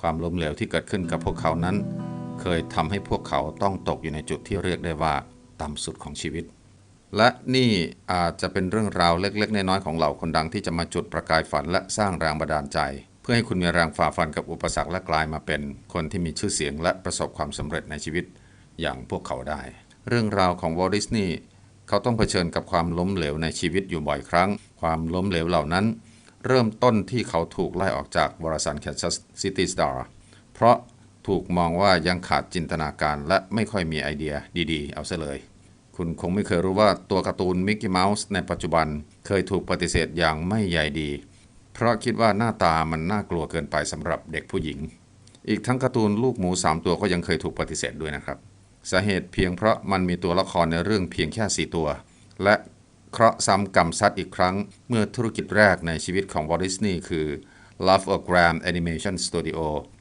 ความล้มเหลวที่เกิดขึ้นกับพวกเขานั้น เคยทำให้พวกเขาต้องตกอยู่ในจุดที่เรียกได้ว่าต่ำสุดของชีวิต และนี่อาจจะเป็นเรื่องราวเล็กๆ น้อยๆของเหล่าคนดังที่จะมาจุดประกายฝันและสร้างแรงบันดาลใจ เพื่อให้คุณมีแรงฝ่าฟันกับอุปสรรคและกลายมาเป็น คนที่มีชื่อเสียงและประสบความสำเร็จในชีวิตอย่างพวกเขาได้ เรื่องราวของวอลดิสนีย์เขาต้องเผชิญกับความล้มเหลวในชีวิตอยู่บ่อยครั้ง ความล้มเหลวเหล่านั้น เริ่มต้นที่เขาถูกไล่ออกจากวารสาร Kansas City Star เพราะถูกมองว่ายังขาดจินตนาการและไม่ค่อยมีไอเดียดีๆ เอาซะเลย คุณคงไม่เคยรู้ว่าตัวการ์ตูนมิกกี้เมาส์ในปัจจุบันเคยถูกปฏิเสธอย่างไม่ใยดี เพราะคิดว่าหน้าตามันน่ากลัวเกินไปสำหรับเด็กผู้หญิง อีกทั้งการ์ตูนลูกหมู 3 ตัวก็ยังเคยถูกปฏิเสธด้วยนะครับ สาเหตุเพียงเพราะมันมีตัวละครในเรื่องเพียงแค่ 4 ตัว และ เคราะห์ซ้ำกรรมซัดอีกครั้ง เมื่อธุรกิจแรกในชีวิตของวอลดิสนีย์คือ Love o g r a m Animation Studio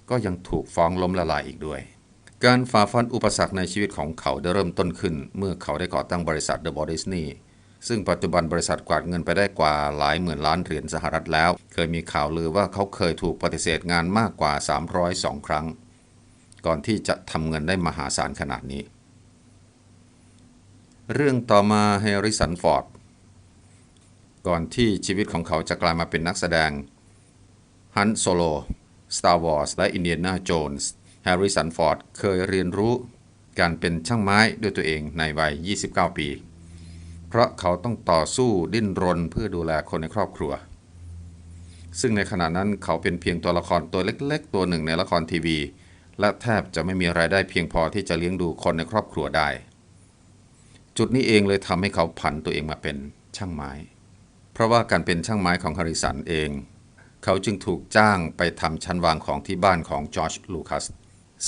ก็ยังถูกฟ้องล้มละลายอีกด้วย การฝ่าฟันอุปสรรคในชีวิตของเขาได้เริ่มต้นขึ้น เมื่อเขาได้ก่อตั้งบริษัท The Walt Disney ซึ่งปัจจุบันบริษัทกวาดเงินไปได้กว่าหลายหมื่นล้านเหรียญสหรัฐแล้ว เคยมีข่าวลือว่าเขาเคยถูกปฏิเสธงานมากกว่า 302 ครั้ง ก่อนที่จะทำเงินได้มหาศาลขนาดนี้ เรื่องต่อมาเฮริสันฟอร์ด ก่อนที่ชีวิตของเขาจะกลายมาเป็นนักแสดงฮันโซโล Star Wars และ Indiana Jones แฮร์ริสันฟอร์ดเคยเรียนรู้การเป็นช่างไม้ด้วยตัวเองในวัย 29 ปี เพราะเขาต้องต่อสู้ดิ้นรนเพื่อดูแลคนในครอบครัว ซึ่งในขณะนั้นเขาเป็นเพียงตัวละครตัวเล็ก ๆ ตัวหนึ่งในละครทีวี และแทบจะไม่มีรายได้เพียงพอที่จะเลี้ยงดูคนในครอบครัวได้ จุดนี้เองเลยทำให้เขาผันตัวเองมาเป็นช่างไม้ เพราะว่าการเป็นช่างไม้ของฮาริสันเอง เขาจึงถูกจ้างไปทำชั้นวางของที่บ้านของจอร์จลูคัส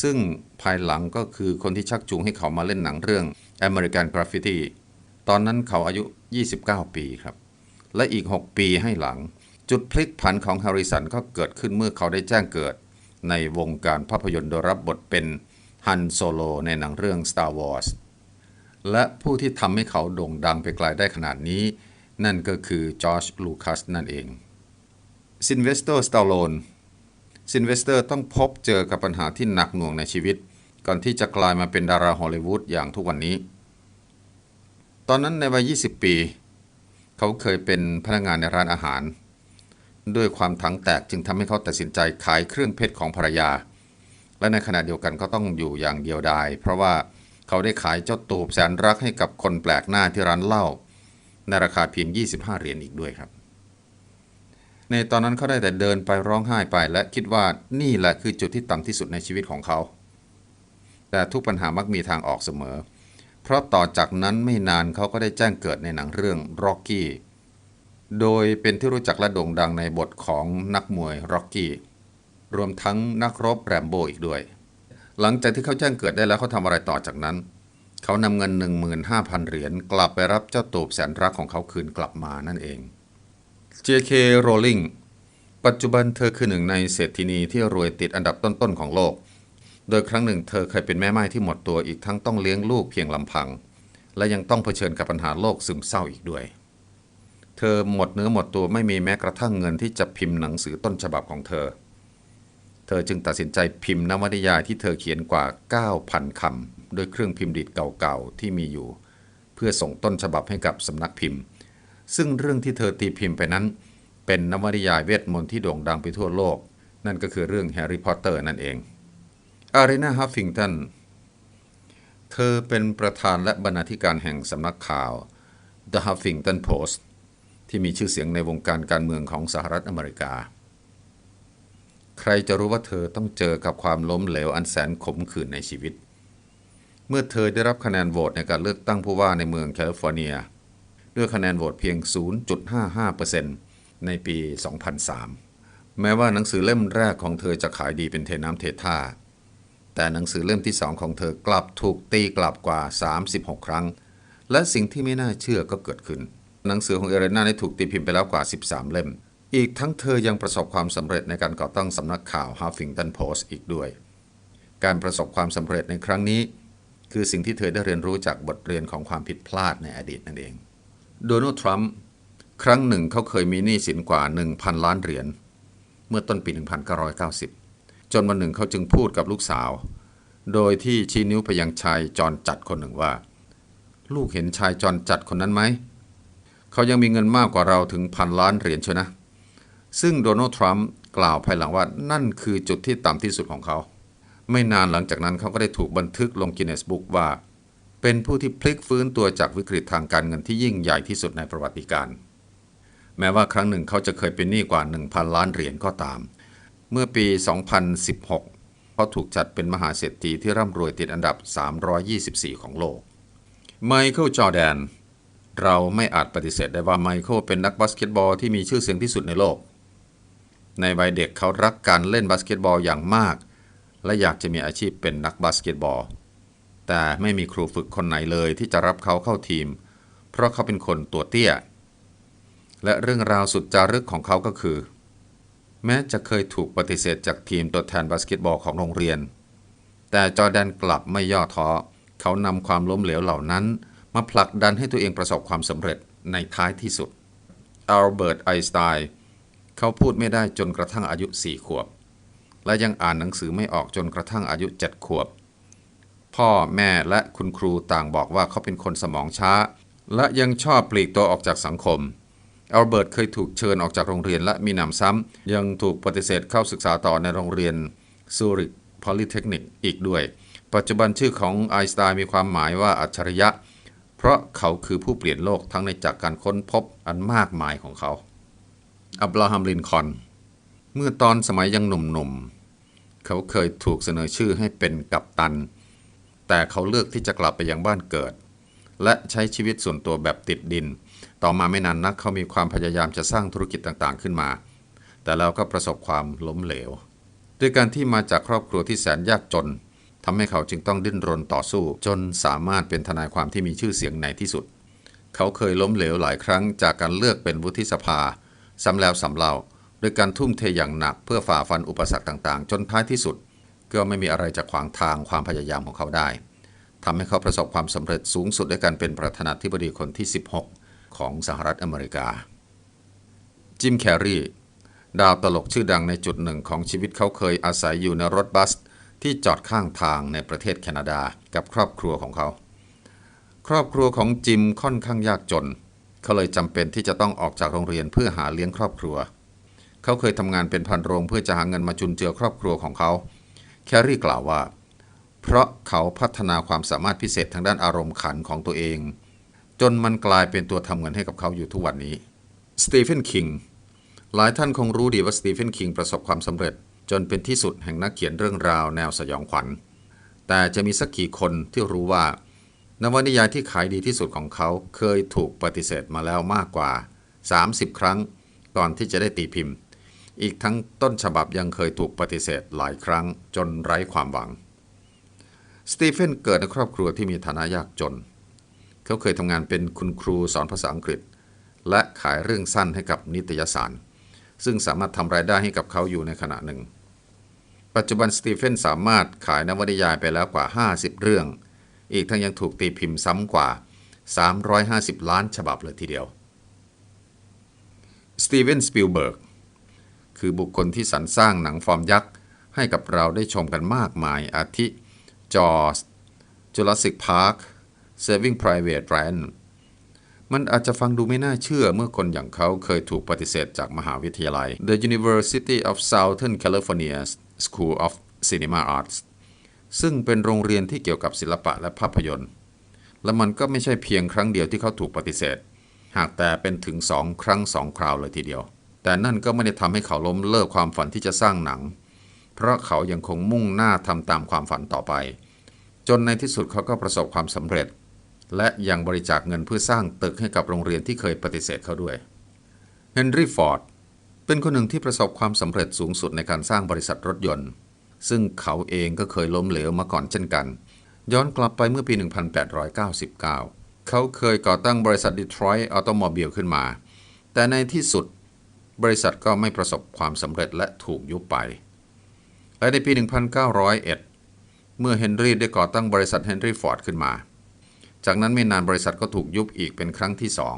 ซึ่งภายหลังก็คือคนที่ชักจูงให้เขามาเล่นหนังเรื่อง American Graffiti ตอนนั้นเขาอายุ 29 ปีครับ และอีก 6 ปีให้หลัง จุดพลิกผันของฮาริสันก็เกิดขึ้นเมื่อเขาได้แจ้งเกิด ในวงการภาพยนตร์โดยรับบทเป็นฮันโซโลในหนังเรื่อง Star Wars และผู้ที่ทำให้เขาโด่งดังไปไกลได้ขนาดนี้ นั่นก็คือจอร์จลูคัสนั่นเองซินเวสเตอร์สตาโลนซินเวสเตอร์ต้องพบเจอกับปัญหาที่หนักหน่วงในชีวิต ก่อนที่จะกลายมาเป็นดาราฮอลลีวูดอย่างทุกวันนี้ ตอนนั้นในวัย 20 ปี เขาเคยเป็นพนักงานในร้านอาหาร ด้วยความถังแตกจึงทำให้เขาตัดสินใจขายเครื่องเพชรของภรรยา และในขณะเดียวกันก็ต้องอยู่อย่างเดียวดาย เพราะว่าเขาได้ขายเจ้าตูบแสนรักให้กับคนแปลกหน้าที่ร้านเหล้า ในราคาเพียง 25 เหรียญอีกด้วยครับ ในตอนนั้นเขาได้แต่เดินไปร้องไห้ไปและคิดว่านี่แหละคือจุดที่ต่ำที่สุดในชีวิตของเขา แต่ทุกปัญหามักมีทางออกเสมอ เพราะต่อจากนั้นไม่นานเขาก็ได้แจ้งเกิดในหนังเรื่อง Rocky โดยเป็นที่รู้จักและโด่งดังในบทของนักมวย Rocky รวมทั้งนักรบแรมโบอีกด้วย หลังจากที่เขาแจ้งเกิดได้แล้วเขาทำอะไรต่อจากนั้น เขานำเงิน 15,000 เหรียญกลับไปรับเจ้าตูบแสนรักของเขาคืนกลับมานั่นเอง J.K. Rowling ปัจจุบันเธอคือหนึ่งในเศรษฐินีที่รวยติดอันดับต้นๆของโลก โดยครั้งหนึ่งเธอเคยเป็นแม่ไม้ที่หมดตัวอีกทั้งต้องเลี้ยงลูกเพียงลำพัง และยังต้องเผชิญกับปัญหาโรคซึมเศร้าอีกด้วย เธอหมดเนื้อหมดตัวไม่มีแม้กระทั่งเงินที่จะพิมพ์หนังสือต้นฉบับของเธอ เธอจึงตัดสินใจพิมพ์นวนิยายที่เธอเขียนกว่า 9,000 คำด้วยเครื่องพิมพ์ดิบเก่าๆ ที่มีอยู่ เพื่อส่งต้นฉบับให้กับสำนักพิมพ์ ซึ่งเรื่องที่เธอตีพิมพ์ไปนั้น เป็นนวนิยายเวทมนต์ที่โด่งดังไปทั่วโลก นั่นก็คือเรื่องแฮร์รี่พอตเตอร์นั่นเองอารีนาฮัฟฟิงตันเธอเป็นประธานและบรรณาธิการแห่งสำนักข่าว The Huffington Post ที่มีชื่อเสียงในวงการการเมืองของสหรัฐอเมริกา ใครจะรู้ว่าเธอต้องเจอกับความล้มเหลวอันแสนขมขื่นในชีวิต เมื่อเธอได้รับคะแนนโหวตในการเลือกตั้งผู้ว่าในเมืองแคลิฟอร์เนีย ด้วยคะแนนโหวตเพียง 0.55%ในปี 2003 แม้ว่าหนังสือเล่มแรกของเธอจะขายดีเป็นเทน้ำเทท่า แต่หนังสือเล่มที่สองของเธอกลับถูกตีกลับกว่า 36 ครั้ง และสิ่งที่ไม่น่าเชื่อก็เกิดขึ้น หนังสือของเอเรนาได้ถูกตีพิมพ์ไปแล้วกว่า 13 เล่ม อีกทั้งเธอยังประสบความสำเร็จในการก่อตั้งสำนักข่าว Huffington Post อีกด้วย การประสบความสำเร็จในครั้งนี้ คือสิ่งที่เธอได้เรียนรู้จากบทเรียนของความผิดพลาดในอดีตนั่นเอง โดนัลด์ทรัมป์ครั้งหนึ่งเขาเคยมีหนี้สินกว่า 1,000 ล้านเหรียญเมื่อต้นปี 1990 จนวันหนึ่งเขาจึงพูดกับลูกสาว โดยที่ชี้นิ้วไปยังชายจรจัดคนหนึ่งว่า ลูกเห็นชายจรจัดคนนั้นไหม เขายังมีเงินมากกว่าเราถึงพันล้านเหรียญเชียวนะ ซึ่งโดนัลด์ทรัมป์กล่าวภายหลังว่านั่นคือจุดที่ต่ำที่สุดของเขา ไม่นานหลังจากนั้นเขาก็ได้ถูกบันทึกลงกินเนสบุ๊กว่า เป็นผู้ที่พลิกฟื้นตัวจากวิกฤตทางการเงินที่ยิ่งใหญ่ที่สุดในประวัติการ แม้ว่าครั้งหนึ่งเขาจะเคยเป็นหนี้กว่า 1,000 ล้านเหรียญก็ตาม เมื่อปี 2016 เขาถูกจัดเป็นมหาเศรษฐีที่ร่ำรวยติดอันดับ 324 ของโลก ไมเคิลจอแดนเราไม่อาจปฏิเสธได้ว่าไมเคิลเป็นนักบาสเกตบอลที่มีชื่อเสียงที่สุดในโลก ในวัยเด็กเขารักการเล่นบาสเกตบอลอย่างมาก และอยากจะมีอาชีพเป็นนักบาสเกตบอล แต่ไม่มีครูฝึกคนไหนเลยที่จะรับเขาเข้าทีม เพราะเขาเป็นคนตัวเตี้ย และเรื่องราวสุดจารึกของเขาก็คือ แม้จะเคยถูกปฏิเสธจากทีมตัวแทนบาสเกตบอลของโรงเรียน แต่จอแดนกลับไม่ย่อท้อเขานำความล้มเหลวเหล่านั้น มาผลักดันให้ตัวเองประสบความสำเร็จในท้ายที่สุดอัลเบิร์ตไอน์สไตน์ เขาพูดไม่ได้จนกระทั่งอายุ4ขวบ และยังอ่านหนังสือไม่ออกจนกระทั่งอายุ7ขวบ พ่อแม่และคุณครูต่างบอกว่าเขาเป็นคนสมองช้า และยังชอบปลีกตัวออกจากสังคมอัลเบิร์ตเคยถูกเชิญออกจากโรงเรียนและมีหนำซ้ำ ยังถูกปฏิเสธเข้าศึกษาต่อในโรงเรียนซูริกพอลิเทคนิกอีกด้วย ปัจจุบันชื่อของไอน์สไตน์มีความหมายว่าอัจฉริยะ เพราะเขาคือผู้เปลี่ยนโลกทั้งในจากการค้นพบอันมากมายของเขา อับราฮัมลินคอน เมื่อตอนสมัยยังหนุ่มๆ เขาเคยถูกเสนอชื่อให้เป็นกัปตัน แต่เขาเลือกที่จะกลับไปยังบ้านเกิด และใช้ชีวิตส่วนตัวแบบติดดิน ต่อมาไม่นานนักเขามีความพยายามจะสร้างธุรกิจต่างๆขึ้นมา แต่แล้วก็ประสบความล้มเหลว ด้วยการที่มาจากครอบครัวที่แสนยากจนทำให้เขาจึงต้องดิ้นรนต่อสู้ จนสามารถเป็นทนายความที่มีชื่อเสียงในที่สุด เขาเคยล้มเหลวหลายครั้งจากการเลือกเป็นวุฒิสภา ซ้ำแล้วซ้ำเล่าโดยการทุ่มเทอย่างหนักเพื่อฝ่าฟันอุปสรรคต่างๆ จนท้ายที่สุด ก็ไม่มีอะไรจะขวางทางความพยายามของเขาได้ทำให้เขาประสบความสำเร็จสูงสุดด้วยการเป็นประธานาธิบดีคนที่ 16 ของสหรัฐอเมริกา จิมแคร์รีดาวตลกชื่อดังในจุดหนึ่งของชีวิตเขาเคยอาศัยอยู่ในรถบัส ที่จอดข้างทางในประเทศแคนาดากับครอบครัวของเขา ครอบครัวของจิมค่อนข้างยากจน เขาเลยจำเป็นที่จะต้องออกจากโรงเรียนเพื่อหาเลี้ยงครอบครัว เขาเคยทำงานเป็นพันโรงเพื่อจะหาเงินมาจุนเจือครอบครัวของเขา แคร์รีกล่าวว่า เพราะเขาพัฒนาความสามารถพิเศษทางด้านอารมณ์ขันของตัวเอง จนมันกลายเป็นตัวทำเงินให้กับเขาอยู่ทุกวันนี้ สตีเฟนคิง หลายท่านคงรู้ดีว่าสตีเฟนคิงประสบความสำเร็จ จนเป็นที่สุดแห่งนักเขียนเรื่องราวแนวสยองขวัญ แต่จะมีสักกี่คนที่รู้ว่า นวนิยายที่ขายดีที่สุดของเขาเคยถูกปฏิเสธมาแล้วมากกว่า 30 ครั้งก่อนที่จะได้ตีพิมพ์ อีกทั้งต้นฉบับยังเคยถูกปฏิเสธหลายครั้งจนไร้ความหวัง สตีเฟนเกิดในครอบครัวที่มีฐานะยากจน เขาเคยทำงานเป็นคุณครูสอนภาษาอังกฤษ และขายเรื่องสั้นให้กับนิตยสาร ซึ่งสามารถทำรายได้ให้กับเขาอยู่ในขณะหนึ่ง ปัจจุบันสตีเฟนสามารถขายนวนิยายไปแล้วกว่า 50 เรื่อง อีกทั้งยังถูกตีพิมพ์ซ้ำกว่า 350 ล้านฉบับเลยทีเดียว สตีเวนสปิลเบิร์กคือบุคคลที่สรรสร้างหนังฟอร์มยักษ์ ให้กับเราได้ชมกันมากมาย อาทิ จอร์สจูราสสิกพาร์ค Saving Private Ryan มันอาจจะฟังดูไม่น่าเชื่อเมื่อคนอย่างเขาเคยถูกปฏิเสธจากมหาวิทยาลัย The University of Southern California School of Cinema Arts ซึ่งเป็นโรงเรียนที่เกี่ยวกับศิลปะและภาพยนตร์ และมันก็ไม่ใช่เพียงครั้งเดียวที่เขาถูกปฏิเสธ หากแต่เป็นถึงสองครั้งสองคราวเลยทีเดียว แต่นั่นก็ไม่ได้ทำให้เขาล้มเลิกความฝันที่จะสร้างหนัง เพราะเขายังคงมุ่งหน้าทำตามความฝันต่อไป จนในที่สุดเขาก็ประสบความสำเร็จ และยังบริจาคเงินเพื่อสร้างตึกให้กับโรงเรียนที่เคยปฏิเสธเขาด้วยเฮนรี่ฟอร์ดเป็นคนหนึ่งที่ประสบความสำเร็จสูงสุดในการสร้างบริษัทรถยนต์ ซึ่งเขาเองก็เคยล้มเหลวมาก่อนเช่นกัน ย้อนกลับไปเมื่อปี 1899 เขาเคยก่อตั้งบริษัท Detroit Automobile ขึ้นมา แต่ในที่สุดบริษัทก็ไม่ประสบความสำเร็จและถูกยุบไป และในปี 1901 เมื่อเฮนรี่ได้ก่อตั้งบริษัทเฮนรี่ฟอร์ดขึ้นมา จากนั้นไม่นานบริษัทก็ถูกยุบอีกเป็นครั้งที่สอง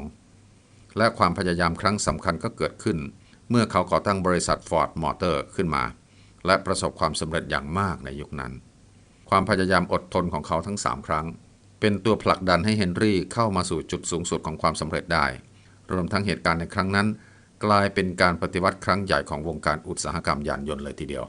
และความพยายามครั้งสำคัญก็เกิดขึ้น เมื่อเขาก่อตั้งบริษัท Ford Motor ขึ้นมา และประสบความสำเร็จอย่างมากในยุคนั้น ความพยายามอดทนของเขาทั้ง 3 ครั้ง เป็นตัวผลักดันให้เฮนรี่เข้ามาสู่จุดสูงสุดของความสำเร็จได้ รวมทั้งเหตุการณ์ในครั้งนั้น กลายเป็นการปฏิวัติครั้งใหญ่ของวงการอุตสาหกรรมยานยนต์เลยทีเดียว